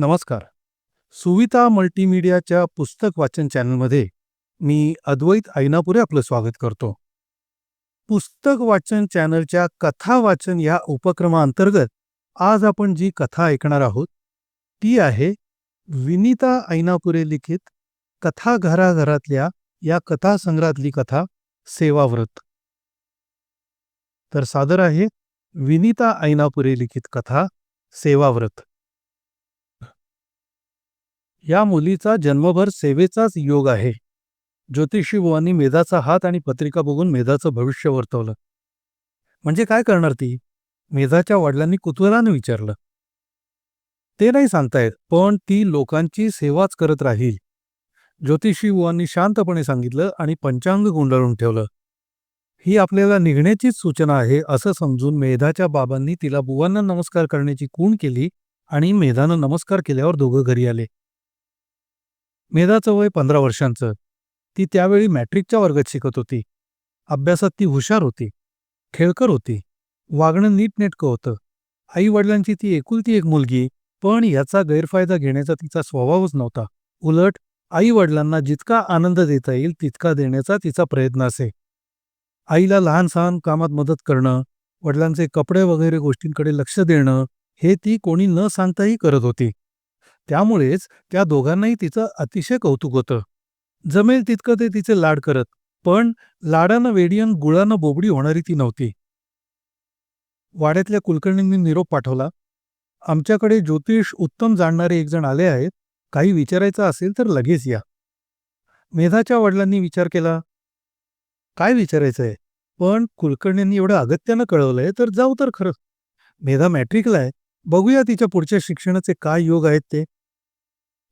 नमस्कार. सुविता मल्टीमीडियाच्या पुस्तक वाचन चॅनलमध्ये मी अद्वैत ऐनापुरे आपलं स्वागत करतो. पुस्तक वाचन चॅनलच्या कथा वाचन या उपक्रमाअंतर्गत आज आपण जी कथा ऐकणार आहोत ती आहे विनिता ऐनापुरे लिखित कथा घराघरातल्या या कथासंग्रहातली कथा सेवाव्रत. तर सादर आहे विनिता ऐनापुरे लिखित कथा सेवाव्रत. या मुलीचा जन्मभर सेवेचाच योग आहे. ज्योतिषी बुवांनी मेधाचा हात आणि पत्रिका बघून मेधाचं भविष्य वर्तवलं. म्हणजे काय करणार ती? मेधाच्या वडिलांनी कुतूहलानं विचारलं. ते नाही सांगतायत पण ती लोकांची सेवाच करत राहील. ज्योतिषी बुवांनी शांतपणे सांगितलं आणि पंचांग गुंडाळून ठेवलं. ही आपल्याला निघण्याचीच सूचना आहे असं समजून मेधाच्या बाबांनी तिला बुवांना नमस्कार करण्याची कूण केली आणि मेधानं नमस्कार केल्यावर दोघं घरी आले. मेधाचं वय पंधरा वर्षांचं. ती त्यावेळी मॅट्रिकच्या वर्गात शिकत होती. अभ्यासात ती हुशार होती. खेळकर होती. वागणं नीटनेटकं होतं. आई वडिलांची ती एकुलती एक मुलगी पण याचा गैरफायदा घेण्याचा तिचा स्वभावच नव्हता. उलट आई वडिलांना जितका आनंद देता येईल तितका देण्याचा तिचा प्रयत्न असे. आईला लहान सहान कामात मदत करणं वडिलांचे कपडे वगैरे गोष्टींकडे लक्ष देणं हे ती कोणी न सांगताही करत होती. त्यामुळेच त्या दोघांनाही तिचं अतिशय कौतुक होतं. जमेल तितकं ते तिचे लाड करत पण लाडानं वेडियन गुळानं बोबडी होणारी ती नव्हती. वाड्यातल्या कुलकर्णींनी निरोप पाठवला आमच्याकडे ज्योतिष उत्तम जाणणारे एकजण आले आहेत काही विचारायचं असेल तर लगेच या. मेधाच्या वडिलांनी विचार केला काय विचारायचंय? पण कुलकर्णींनी एवढं अगत्यानं कळवलंय तर जाऊ तर खरं. मेधा मॅट्रिकला आहे बघूया तिच्या पुढच्या शिक्षणाचे काय योग आहेत ते.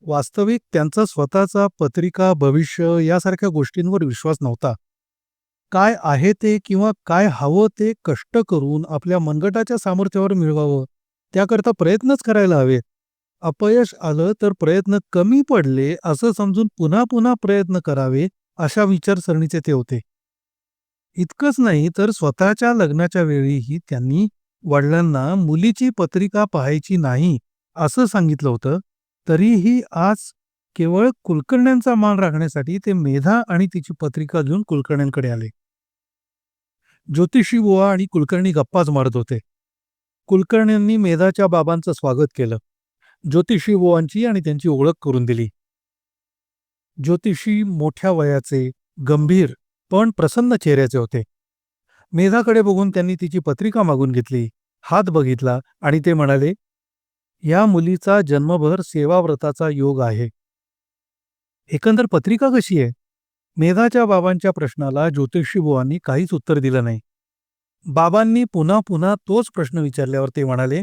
वास्तविक त्यांचा स्वतःचा पत्रिका भविष्य यासारख्या गोष्टींवर विश्वास नव्हता. काय आहे ते किंवा काय हवं ते कष्ट करून आपल्या मनगटाच्या सामर्थ्यावर मिळवावं त्याकरता प्रयत्नच करायला हवे अपयश आलं तर प्रयत्न कमी पडले असं समजून पुन्हा पुन्हा प्रयत्न करावे अशा विचारसरणीचे ते होते. इतकंच नाही तर स्वतःच्या लग्नाच्या वेळीही त्यांनी वडिलांना मुलीची पत्रिका पाहायची नाही असं सांगितलं होतं. तरीही आज केवळ कुलकर्ण्यांचा मान राखण्यासाठी ते मेधा आणि तिची पत्रिका घेऊन कुलकर्ण्यांकडे आले. ज्योतिषी बुवा आणि कुलकर्णी गप्पाच मारत होते. कुलकर्ण्यांनी मेधाच्या बाबांचं स्वागत केलं. ज्योतिषी बुवांची आणि त्यांची ओळख करून दिली. ज्योतिषी मोठ्या वयाचे गंभीर पण प्रसन्न चेहऱ्याचे होते. मेधाकडे बघून त्यांनी तिची पत्रिका मागून घेतली हात बघितला आणि ते म्हणाले या मुलीचा जन्मभर सेवाव्रताचा योग आहे. एकंदर पत्रिका कशी आहे? मेधाच्या बाबांच्या प्रश्नाला ज्योतिषीबुवांनी काहीच उत्तर दिलं नाही. बाबांनी पुन्हा पुन्हा तोच प्रश्न विचारल्यावर ते म्हणाले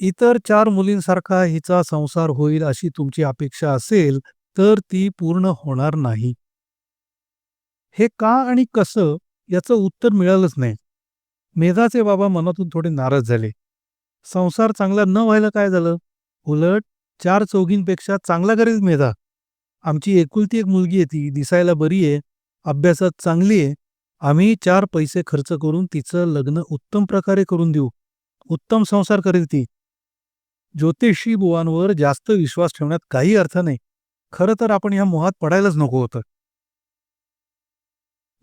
इतर चार मुलींसारखा हिचा संसार होईल अशी तुमची अपेक्षा असेल तर ती पूर्ण होणार नाही. हे का आणि कसं याचं उत्तर मिळालंच नाही. मेधाचे बाबा मनातून थोडे नाराज झाले. संसार चांगला न व्हायला काय झालं? उलट चार चौघींपेक्षा चांगला करेल मेधा. आमची एकुलती एक मुलगी आहे ती दिसायला बरी आहे अभ्यासात चांगली आहे. आम्ही चार पैसे खर्च करून तिचं लग्न उत्तम प्रकारे करून देऊ. उत्तम संसार करेल ती. ज्योतिषी बुवांवर जास्त विश्वास ठेवण्यात काही अर्थ नाही. खरं तर आपण ह्या मोहात पडायलाच नको होतं.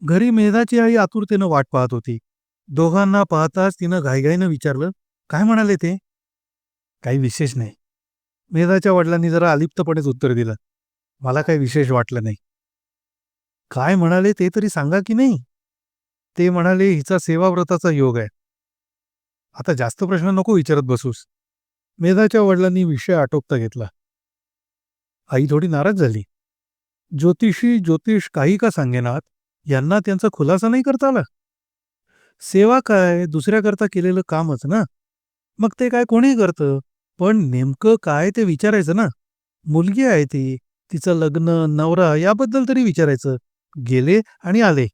घरी मेधाची आई आतुरतेनं वाट पाहत होती. दोघांना पाहताच तिनं घाईघाईनं विचारलं काय म्हणाले ते? काही विशेष नाही. मेधाच्या वडिलांनी जरा अलिप्तपणेच उत्तर दिलं. मला काही विशेष वाटलं नाही. काय म्हणाले ते तरी सांगा की नाही? ते म्हणाले हिचा सेवाव्रताचा योग आहे. आता जास्त प्रश्न नको विचारत बसूस. मेधाच्या वडिलांनी विषय आटोपता घेतला. आई थोडी नाराज झाली. ज्योतिषी ज्योतिष काही का सांगेनात? यांना त्यांचा खुलासा नाही करता आला. सेवा काय? दुसऱ्याकरता केलेलं कामच ना? मग ते काय कोणी करतं? पण नेमकं काय ते विचारायचं ना? मुलगी आहे ती. तिचं लग्न नवरा याबद्दल तरी विचारायचं. गेले आणि आले.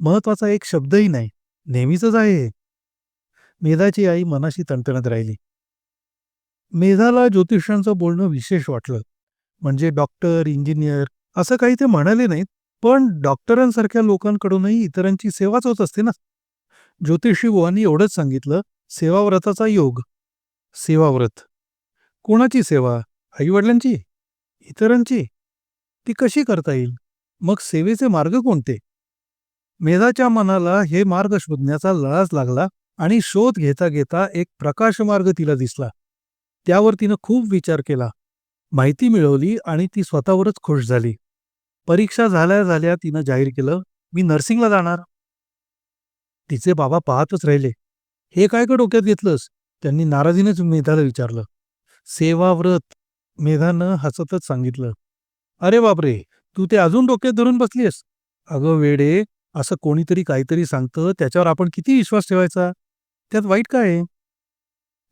महत्त्वाचा एक शब्दही नाही. नेहमीच आहे मेधाची आई मनाशी तणतणत राहिली. मेधाला ज्योतिषांचं बोलणं विशेष वाटलं. म्हणजे डॉक्टर इंजिनियर असं काही ते म्हणाले नाहीत पण डॉक्टरांसारख्या लोकांकडूनही इतरांची सेवाच होत असते ना? ज्योतिषी बुवांनी एवढंच सांगितलं सेवाव्रताचा योग. सेवाव्रत. कोणाची सेवा? आईवडिलांची? इतरांची? ती कशी करता येईल? मग सेवेचे मार्ग कोणते? मेधाच्या मनाला हे मार्ग शोधण्याचा लळाच लागला आणि शोध घेता घेता एक प्रकाशमार्ग तिला दिसला. त्यावर तिनं खूप विचार केला. माहिती मिळवली आणि ती स्वतःवरच खुश झाली. परीक्षा झाल्या झाल्या तिनं जाहीर केलं मी नर्सिंगला जाणार. तिचे बाबा पाहतच राहिले. हे काय का डोक्यात घेतलंस? त्यांनी नाराजीनेच मेधाला विचारलं. सेवाव्रत. मेधानं हसतच सांगितलं. अरे बापरे तू ते अजून डोक्यात धरून बसलीस अगं वेडे असं कोणीतरी काहीतरी सांगतं त्याच्यावर आपण किती विश्वास ठेवायचा? त्यात वाईट काय आहे?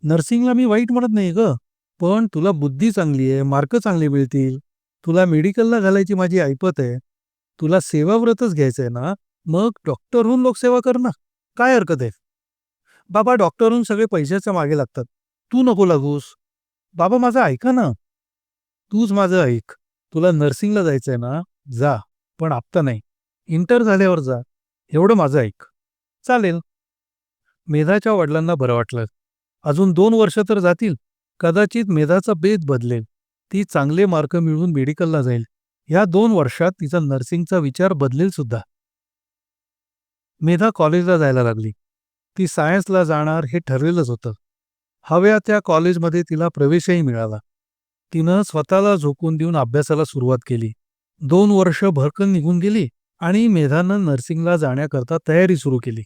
नर्सिंगला मी वाईट म्हणत नाही ग पण तुला बुद्धी चांगली आहे मार्क चांगले मिळतील. तुला मेडिकलला घालायची माझी ऐपत आहे. तुला सेवाव्रतच घ्यायचंय ना मग डॉक्टर होऊन लोकसेवा कर ना. काय हरकत आहे? बाबा डॉक्टरहून सगळे पैशाच्या मागे लागतात. तू नको लागूस. बाबा माझं ऐका ना. तूच माझं ऐक. तुला नर्सिंगला जायचंय ना जा. पण आत्ता नाही. इंटर झाल्यावर जा. एवढं माझं ऐक. चालेल. मेधाच्या वडिलांना बरं वाटलं. अजून दोन वर्ष तर जातील. कदाचित मेधाचा बेत बदलेल. ती चांगले मार्क मिळवून मेडिकलला जाईल. या दोन वर्षात तिचा नर्सिंगचा विचार बदलेल सुद्धा. मेधा कॉलेजला जायला लागली. ती सायन्सला जाणार हे ठरलेलंच होतं. हव्या त्या कॉलेजमध्ये तिला प्रवेशही मिळाला. तिनं स्वतःला झोकून देऊन अभ्यासाला सुरुवात केली. दोन वर्ष भरकन निघून गेली आणि मेधानं नर्सिंगला जाण्याकरता तयारी सुरू केली.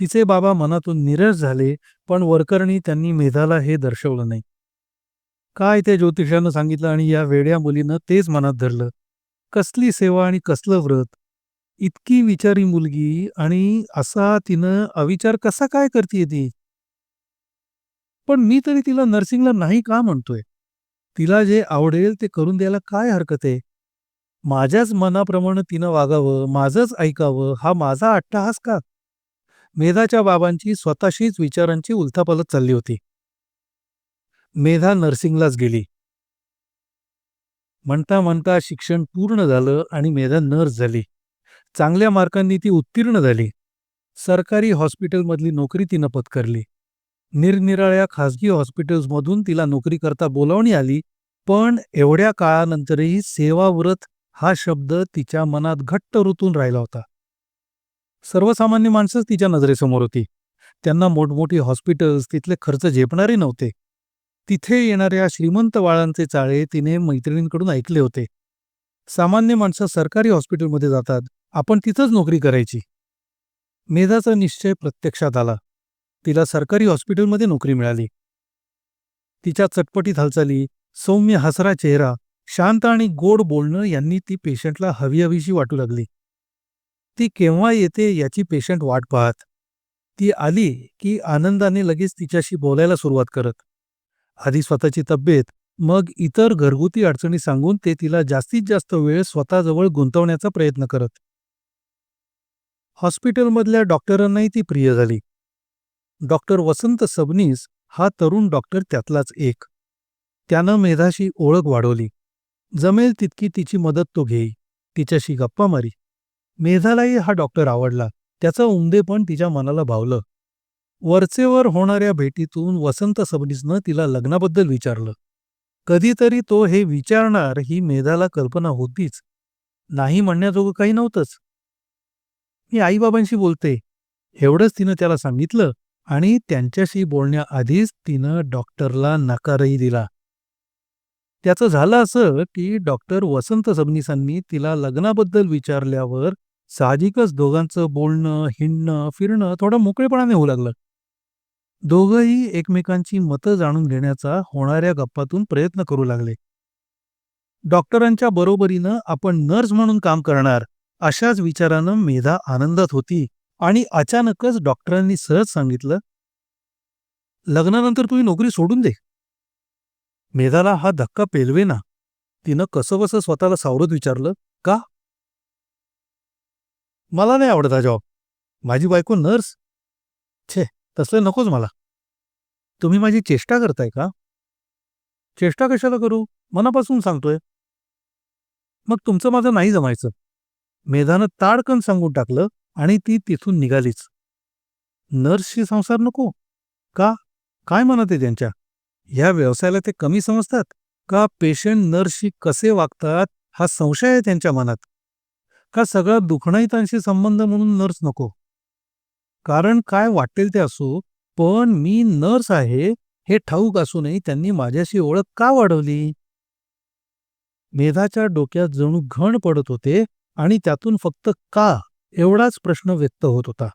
तिचे बाबा मनातून निराश झाले पण वरकरणी त्यांनी मेधाला हे दर्शवलं नाही. काय त्या ज्योतिषानं सांगितलं आणि या वेड्या मुलीनं तेच मनात धरलं. कसली सेवा आणि कसलं व्रत? इतकी विचारी मुलगी आणि असा तिनं अविचार कसा काय करते ती? पण मी तरी तिला नर्सिंगला नाही का म्हणतोय? तिला जे आवडेल ते करून द्यायला काय हरकत आहे? माझ्याच मनाप्रमाणे तिनं वागावं माझंच ऐकावं हा माझा अट्टहास का? मेधाच्या बाबांची स्वतःशीच विचारांची उलथापालत चालली होती. मेधा नर्सिंगलाच गेली. म्हणता म्हणता शिक्षण पूर्ण झालं आणि मेधा नर्स झाली. चांगल्या मार्कांनी ती उत्तीर्ण झाली. सरकारी हॉस्पिटलमधली नोकरी तिनं पत्करली. निरनिराळ्या खासगी हॉस्पिटल्समधून तिला नोकरी करता बोलावणी आली पण एवढ्या काळानंतरही सेवाव्रत हा शब्द तिच्या मनात घट्ट रुतून राहिला होता. सर्वसामान्य माणसंच तिच्या नजरेसमोर होती. त्यांना मोठमोठी हॉस्पिटल्स तिथले खर्च झेपणारे नव्हते. तिथे येणाऱ्या श्रीमंत वाळांचे चाळे तिने मैत्रिणींकडून ऐकले होते. सामान्य माणसं सरकारी हॉस्पिटलमध्ये जातात आपण तिथंच नोकरी करायची. मेधाचा निश्चय प्रत्यक्षात आला. तिला सरकारी हॉस्पिटलमध्ये नोकरी मिळाली. तिच्या चटपटीत हालचाली सौम्य हसरा चेहरा शांत आणि गोड बोलणं यांनी ती पेशंटला हवी हवीशी वाटू लागली. ती केव्हा येते याची पेशंट वाट पाहत. ती आली की आनंदाने लगेच तिच्याशी बोलायला सुरुवात करत. आधी स्वतःची तब्येत मग इतर घरगुती अडचणी सांगून ते तिला जास्तीत जास्त वेळ स्वतःजवळ गुंतवण्याचा प्रयत्न करत. हॉस्पिटलमधल्या डॉक्टरांनाही ती प्रिय झाली. डॉक्टर वसंत सबनीस हा तरुण डॉक्टर त्यातलाच एक. त्यानं मेधाशी ओळख वाढवली. जमेल तितकी तिची मदत तो घेई. तिच्याशी गप्पा मारी. मेधालाही हा डॉक्टर आवडला. त्याचं उमदेपण तिच्या मनाला भावलं. वरचेवर होणाऱ्या भेटीतून वसंत सबनीसनं तिला लग्नाबद्दल विचारलं. कधीतरी तो हे विचारणार ही मेधाला कल्पना होतीच. नाही म्हणण्याजोगं काही नव्हतंच. मी आईबाबांशी बोलते. एवढंच तिनं त्याला सांगितलं आणि त्यांच्याशी बोलण्याआधीच तिनं डॉक्टरला नकारही दिला. त्याचं झालं असं की डॉक्टर वसंत सबनीसांनी तिला लग्नाबद्दल विचारल्यावर साहजिकच दोघांचं बोलणं हिंडणं फिरणं थोडं मोकळेपणाने होऊ लागलं. दोघंही एकमेकांची मतं जाणून घेण्याचा होणाऱ्या गप्पातून प्रयत्न करू लागले. डॉक्टरांच्या बरोबरीनं आपण नर्स म्हणून काम करणार. अशाच विचारानं मेधा आनंदात होती आणि अचानकच डॉक्टरांनी सहज सांगितलं लग्नानंतर तुम्ही नोकरी सोडून दे. मेधाला हा धक्का पेलवे ना तिनं कसं कसं स्वतःला सावरत विचारलं का? मला नाही आवडत हा जॉब. माझी बायको नर्स. छे तसलं नकोच मला. तुम्ही माझी चेष्टा करताय का? चेष्टा कशाला करू? मनापासून सांगतोय. मग तुमचं माझं नाही जमायचं. मेधानं ताडकन सांगून टाकलं आणि ती तिथून निघालीच. नर्सशी संसार नको. का? काय म्हणत आहे त्यांच्या? ह्या व्यवसायाला ते कमी समजतात? का पेशंट नर्सशी कसे वागतात हा संशय आहे त्यांच्या मनात? का सगळा दुखणहितांशी संबंध म्हणून नर्स नको? कारण काय वाटेल ते असो पण मी नर्स आहे हे ठाऊक असूनही त्यांनी माझ्याशी ओळख का वाढवली? मेधाच्या डोक्यात जणू घण पडत होते आणि त्यातून फक्त का एवढाच प्रश्न व्यक्त होत होता.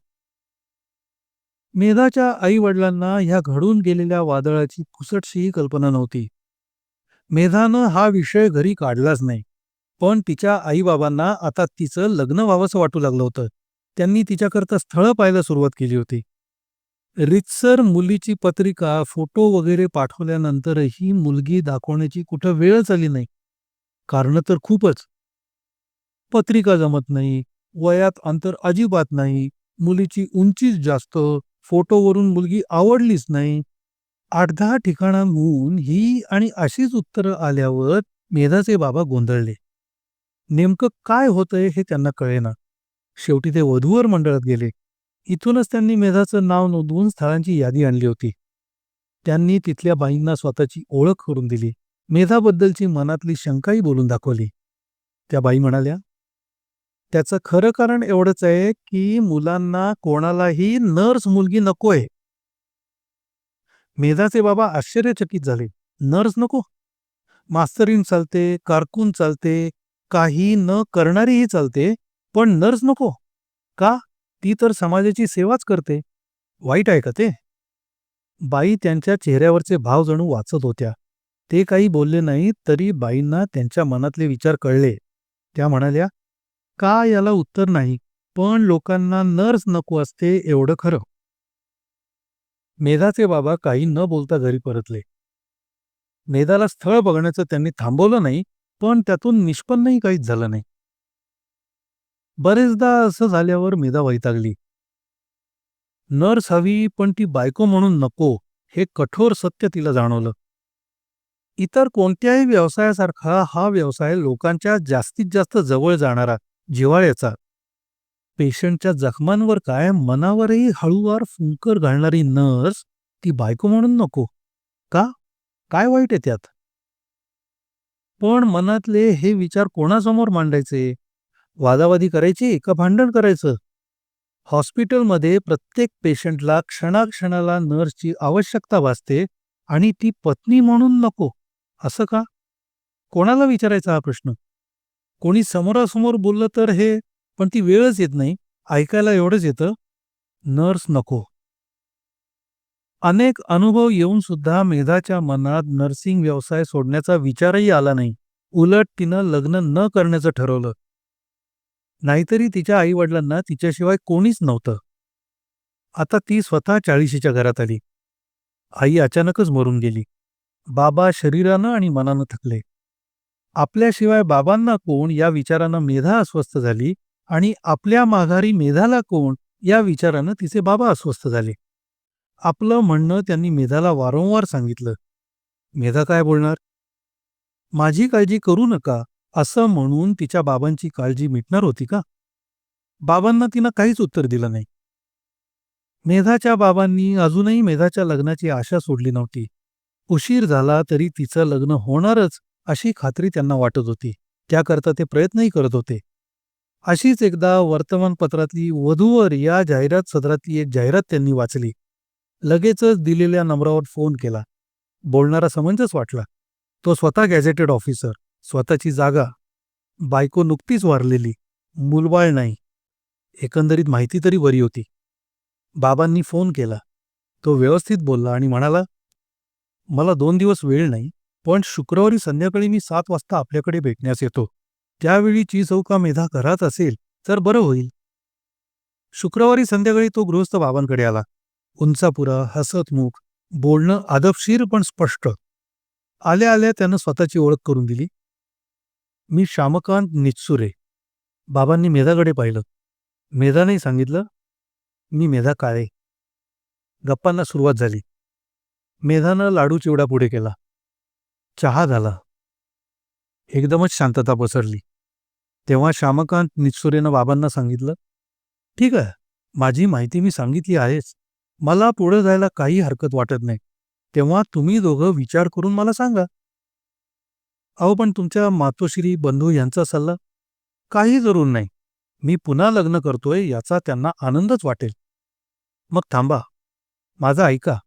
मेधाच्या आई वडिलांना ह्या घडून गेलेल्या वादळाची पुसटशीही कल्पना नव्हती. मेधानं हा विषय घरी काढलाच नाही पण तिच्या आईबाबांना आता तिचं लग्न व्हावंसं वाटू लागलं होतं. त्यांनी तिच्याकरता स्थळं पाहायला सुरुवात केली होती. रितसर मुलीची पत्रिका फोटो वगैरे पाठवल्यानंतरही मुलगी दाखवण्याची कुठं वेळच आली नाही. कारण तर खूपच. पत्रिका जमत नाही वयात अंतर अजिबात नाही मुलीची उंचीच जास्त फोटोवरून मुलगी आवडलीच नाही. आठ दहा ठिकाणांहून ही आणि अशीच उत्तरं आल्यावर मेधाचे बाबा गोंधळले. नेमकं काय होतंय हे त्यांना कळेना. शेवटी ते वधूवर मंडळात गेले. इथूनच त्यांनी मेधाचं नाव नोंदवून स्थळांची यादी आणली होती. त्यांनी तिथल्या बाईंना स्वतःची ओळख करून दिली. मेधाबद्दलची मनातली शंकाही बोलून दाखवली. त्या बाई म्हणाल्या त्याचं खरं कारण एवढंच आहे की मुलांना कोणालाही नर्स मुलगी नकोय. मेधाचे बाबा आश्चर्यचकित झाले. नर्स नको. मास्तरीन चालते कारकून चालते काही न करणारीही चालते पण नर्स नको. का? ती तर समाजाची सेवाच करते. वाईट आहे का ते? बाई त्यांच्या चेहऱ्यावरचे भाव जणू वाचत होत्या. ते काही बोलले नाही तरी बाईंना त्यांच्या मनातले विचार कळले. त्या म्हणाल्या का याला उत्तर नाही पण लोकांना नर्स नको असते एवढं खरं. मेधाचे बाबा काही न बोलता घरी परतले. मेधाला स्थळ बघण्याचं त्यांनी थांबवलं नाही पण त्यातून निष्पन्नही काहीच झालं नाही. बरेचदा असं झाल्यावर मेधा वैतागली. नर्स हवी पण ती बायको म्हणून नको हे कठोर सत्य तिला जाणवलं. इतर कोणत्याही व्यवसायासारखा हा व्यवसाय लोकांच्या जास्तीत जास्त जवळ जाणारा जिव्हाळ्याचा. पेशंटच्या जखमांवर काय मनावरही हळूवार फुंकर घालणारी नर्स ती बायको म्हणून नको. का? काय वाईट आहे त्यात? पण मनातले हे विचार कोणासमोर मांडायचे? वादावादी करायची का भांडण करायचं? हॉस्पिटलमध्ये प्रत्येक पेशंटला क्षणाक्षणाला नर्सची आवश्यकता भासते आणि ती पत्नी म्हणून नको. असं का? कोणाला विचारायचा हा प्रश्न? कोणी समोरासमोर बोललं तर हे पण ती वेळच येत नाही. ऐकायला एवढंच येतं नर्स नको. अनेक अनुभव येऊन सुद्धा मेधाच्या मनात नर्सिंग व्यवसाय सोडण्याचा विचारही आला नाही. उलट तिनं लग्न न करण्याचं ठरवलं. नाहीतरी तिच्या आईवडिलांना तिच्याशिवाय कोणीच नव्हतं. आता ती स्वतः चाळीशीच्या घरात आली. आई अचानकच मरून गेली. बाबा शरीरानं आणि मनानं थकले. आपल्याशिवाय बाबांना कोण या विचारानं मेधा अस्वस्थ झाली आणि आपल्या माघारी मेधाला कोण या विचारानं तिचे बाबा अस्वस्थ झाले. आपलं म्हणणं त्यांनी मेधाला वारंवार सांगितलं. मेधा काय बोलणार? माझी काळजी करू नका असं म्हणून तिच्या बाबांची काळजी मिटणार होती का? बाबांना तिनं काहीच उत्तर दिलं नाही. मेधाच्या बाबांनी अजूनही मेधाच्या लग्नाची आशा सोडली नव्हती. उशीर झाला तरी तिचं लग्न होणारच अशी खात्री त्यांना वाटत होती. त्याकरता ते प्रयत्नही करत होते. अशीच एकदा वर्तमानपत्रातली वधूवर या जाहिरात सदरातली एक जाहिरात त्यांनी वाचली. लगेचच दिलेल्या नंबरावर फोन केला. बोलणारा समंजस वाटला. तो स्वतः गॅझेटेड ऑफिसर. स्वतःची जागा. बायको नुकतीच वारलेली. मुलबाळ नाही. एकंदरीत माहिती तरी बरी होती. बाबांनी फोन केला. तो व्यवस्थित बोलला आणि म्हणाला मला दोन दिवस वेळ नाही. पण शुक्रवारी संध्याकाळी मी सात वाजता आपल्याकडे भेटण्यास येतो. त्यावेळी चौका मेधा घरात असेल तर बरं होईल. शुक्रवारी संध्याकाळी तो गृहस्थ बाबांकडे आला. उंचापुरा हसतमुख बोलणं आदबशीर पण स्पष्ट. आल्या आल्या त्यानं स्वतःची ओळख करून दिली. मी श्यामकांत निचसुरे बाबांनी मेधाकडे पाहिलं. मेधाने सांगितलं मी मेधा काळे. गप्पांना सुरुवात झाली. मेधानं लाडू चिवडा पुढे केला. चहा झाला. एकदमच शांतता पसरली. तेव्हा श्यामकांत नित्सुरेनं बाबांना सांगितलं ठीक आहे माझी माहिती मी सांगितली आहेच. मला पुढे जायला काही हरकत वाटत नाही. तेव्हा तुम्ही दोघं विचार करून मला सांगा. अहो पण तुमच्या मातोश्री बंधू यांचा सल्ला काही जरूर नाही. मी पुन्हा लग्न करतोय याचा त्यांना आनंदच वाटेल. मग थांबा. माझा ऐका.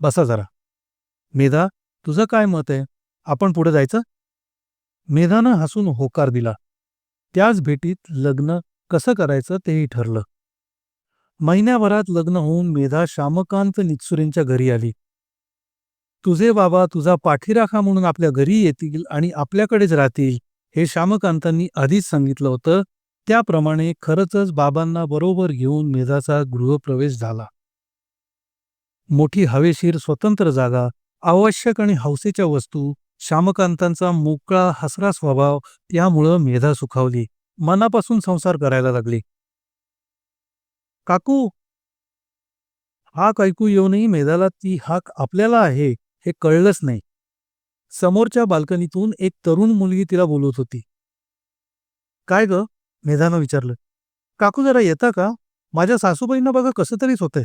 बसा जरा. मेधा तुझं काय मत आहे? आपण पुढे जायचं? मेधानं हसून होकार दिला. त्याच भेटीत लग्न कसं करायचं तेही ठरलं. महिन्याभरात लग्न होऊन मेधा श्यामकांत निकसुरेंच्या घरी आली. तुझे बाबा तुझा पाठीराखा म्हणून आपल्या घरी येतील आणि आपल्याकडेच राहतील हे श्यामकांतांनी आधीच सांगितलं होतं. त्याप्रमाणे खरंच बाबांना बरोबर घेऊन मेधाचा गृहप्रवेश झाला. मोठी हवेशीर स्वतंत्र जागा आवश्यक आणि हौसेच्या वस्तू श्यामकांतांचा मोकळा हसरा स्वभाव त्यामुळं मेधा सुखावली. मनापासून संसार करायला लागली. काकू हाक ऐकू येऊनही मेधाला ती हाक आपल्याला आहे हे कळलंच नाही. समोरच्या बाल्कनीतून एक तरुण मुलगी तिला बोलवत होती. काय ग? मेधानं विचारलं. काकू जरा येता का? माझ्या सासूबाईंना बघा कसं तरीच होतंय.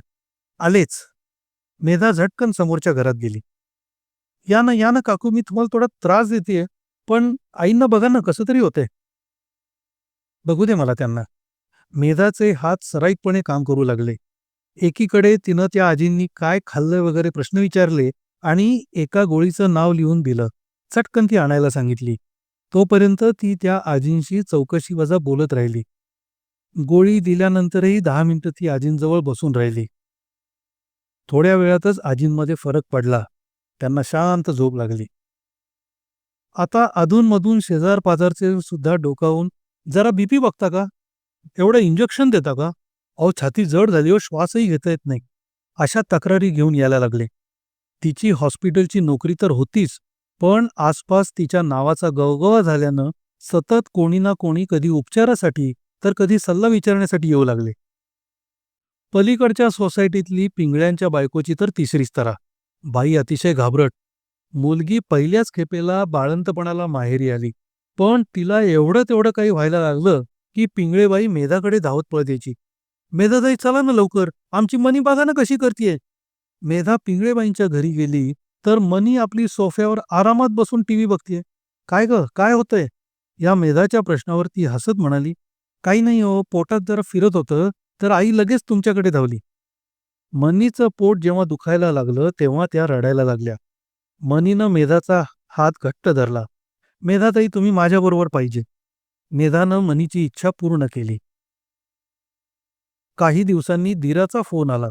आलेच. मेधा झटकन समोरच्या घरात गेली. या ना या ना काकू मी तुम्हाला थोडा त्रास देते पण आईंना बघा ना कसं तरी होते बघू दे मला त्यांना. मेधाचे हात सराईतपणे काम करू लागले. एकीकडे तिनं त्या आजींनी काय खाल्लं वगैरे प्रश्न विचारले आणि एका गोळीचं नाव लिहून दिलं. चटकन ती आणायला सांगितली. तोपर्यंत ती त्या आजींशी चौकशी वजा बोलत राहिली. गोळी दिल्यानंतरही दहा मिनिटं ती आजींजवळ बसून राहिली. थोड्या वेळातच आजींमध्ये फरक पडला. त्यांना शांत झोप लागली. आता अधूनमधून शेजार पाजारचे सुद्धा डोकावून जरा बीपी बघता का? एवढं इंजेक्शन देता का? अहो छाती जड झाली हो श्वासही घेता येत नाही. अशा तक्रारी घेऊन यायला लागले. तिची हॉस्पिटलची नोकरी तर होतीच पण आसपास तिच्या नावाचा गवगवा झाल्यानं सतत कोणी ना कोणी कधी उपचारासाठी तर कधी सल्ला विचारण्यासाठी येऊ लागले. पलीकडच्या सोसायटीतली पिंगळ्यांच्या बायकोची तर तिसरीच तरा. बाई अतिशय घाबरट. मुलगी पहिल्याच खेपेला बाळंतपणाला माहेरी आली. पण तिला एवढं तेवढं काही व्हायला लागलं की पिंगळेबाई मेधाकडे धावत पळत यायची मेधाताई चला ना लवकर. आमची मनी बघा ना कशी करतीये. मेधा पिंगळेबाईंच्या घरी गेली तर मनी आपली सोफ्यावर आरामात बसून टीव्ही बघतीये. काय ग? काय होतंय? या मेधाच्या प्रश्नावर ती हसत म्हणाली काही नाही हो पोटात जरा फिरत होतं तर आई लगेच तुमच्याकडे धावली. मनीचं पोट जेव्हा दुखायला लागलं तेव्हा त्या रडायला लागल्या. मनीनं मेधाचा हात घट्ट धरला. मेधाताई तुम्ही माझ्याबरोबर पाहिजे. मेधानं मनीची इच्छा पूर्ण केली. काही दिवसांनी दिराचा फोन आला.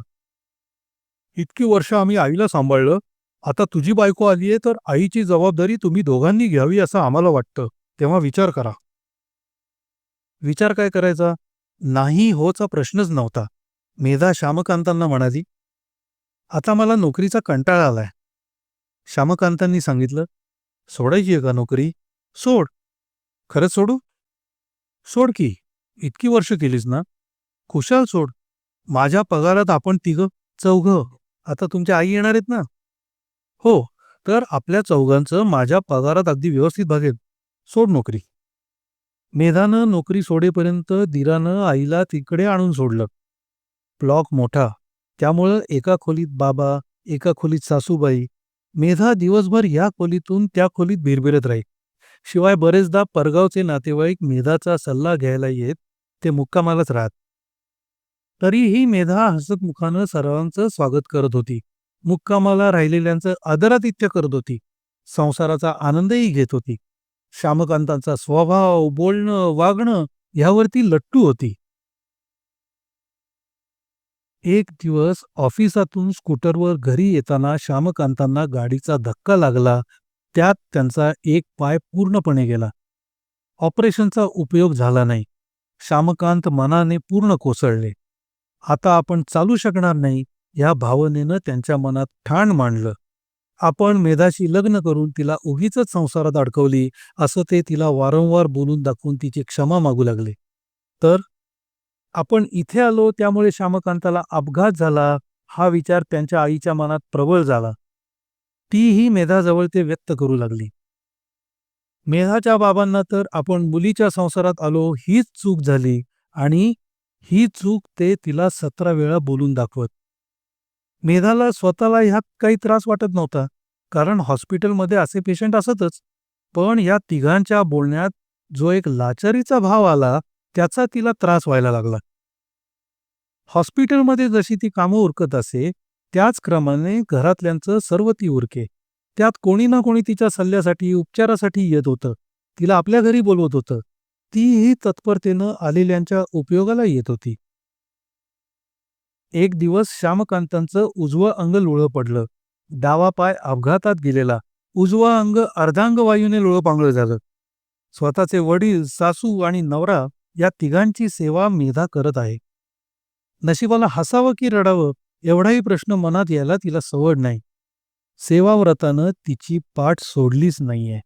इतकी वर्ष आम्ही आईला सांभाळलं. आता तुझी बायको आलीये तर आईची जबाबदारी तुम्ही दोघांनी घ्यावी असं आम्हाला वाटतं. तेव्हा विचार करा. विचार काय करायचा? नाही होचा प्रश्नच नव्हता. मेधा श्यामकांतांना म्हणाली आता मला नोकरीचा कंटाळा आलाय. श्यामकांतांनी सांगितलं सोडायची आहे का नोकरी? सोड. खरंच सोडू? सोड की इतकी वर्ष केलीस ना? खुशाल सोड. माझ्या पगारात आपण तिघं चौघं आता तुमच्या आई येणार आहेत ना? हो तर आपल्या चौघांचं माझ्या पगारात अगदी व्यवस्थित भागेल सोड नोकरी. मेधानं नोकरी सोडेपर्यंत दिरानं आईला तिकडे आणून सोडलं. ब्लॉक मोठा. त्यामुळं एका खोलीत बाबा एका खोलीत सासूबाई. मेधा दिवसभर या खोलीतून त्या खोलीत भिरभिरत राही शिवाय बरेचदा परगावचे नातेवाईक मेधाचा सल्ला घ्यायला येत ते मुक्कामालाच राहत. तरीही मेधा हसतमुखानं सर्वांचं स्वागत करत होती. मुक्कामाला राहिलेल्यांचं आदरातिथ्य करत होती. संसाराचा आनंदही घेत होती. श्यामकांतांचा स्वभाव बोलणं वागणं ह्यावरती लट्टू होती. एक दिवस ऑफिसातून स्कूटरवर घरी येताना श्यामकांतांना गाडीचा धक्का लागला. त्यात त्यांचा एक पाय पूर्णपणे गेला. ऑपरेशनचा उपयोग झाला नाही. श्यामकांत मनाने पूर्ण कोसळले. आता आपण चालू शकणार नाही या भावनेनं त्यांच्या मनात ठाण मांडलं. आपण मेधाशी लग्न करून तिला उगीच संसारात अडकवली असं ते तिला वारंवार बोलून दाखवून तिची क्षमा मागू लागले. तर आपण इथे आलो त्यामुळे श्यामकांताला अपघात झाला हा विचार त्यांच्या आईच्या मनात प्रबळ झाला. तीही मेधाजवळ ते व्यक्त करू लागली. मेधाच्या बाबांना तर आपण मुलीच्या संसारात आलो हीच चूक झाली आणि ही चूक ते तिला सतरा वेळा बोलून दाखवत. मेधाला स्वतःला ह्यात काही त्रास वाटत नव्हता कारण हॉस्पिटलमध्ये असे पेशंट असतच. पण या तिघांच्या बोलण्यात जो एक लाचारीचा भाव आला त्याचा तिला त्रास व्हायला लागला. हॉस्पिटलमध्ये जशी ती कामं उरकत असे त्याच क्रमाने घरातल्यांचं सर्व ती उरके. त्यात कोणी ना कोणी तिच्या सल्ल्यासाठी उपचारासाठी येत होतं. तिला आपल्या घरी बोलवत होतं. तीही तत्परतेनं आलेल्यांच्या उपयोगाला येत होती. एक दिवस श्यामकांतांचं उजवं अंग लोळं पडलं. डावा पाय अपघातात गेलेला. उजवा अंग अर्धांगवायूने लोळपांगळ झालं. स्वतःचे वडील सासू आणि नवरा या तिघांची सेवा मेधा करत आहे. नशिबाला हसावं की रडावं एवढाही प्रश्न मनात यायला तिला सवड नाही. सेवाव्रतानं तिची पाठ सोडलीच नाहीये.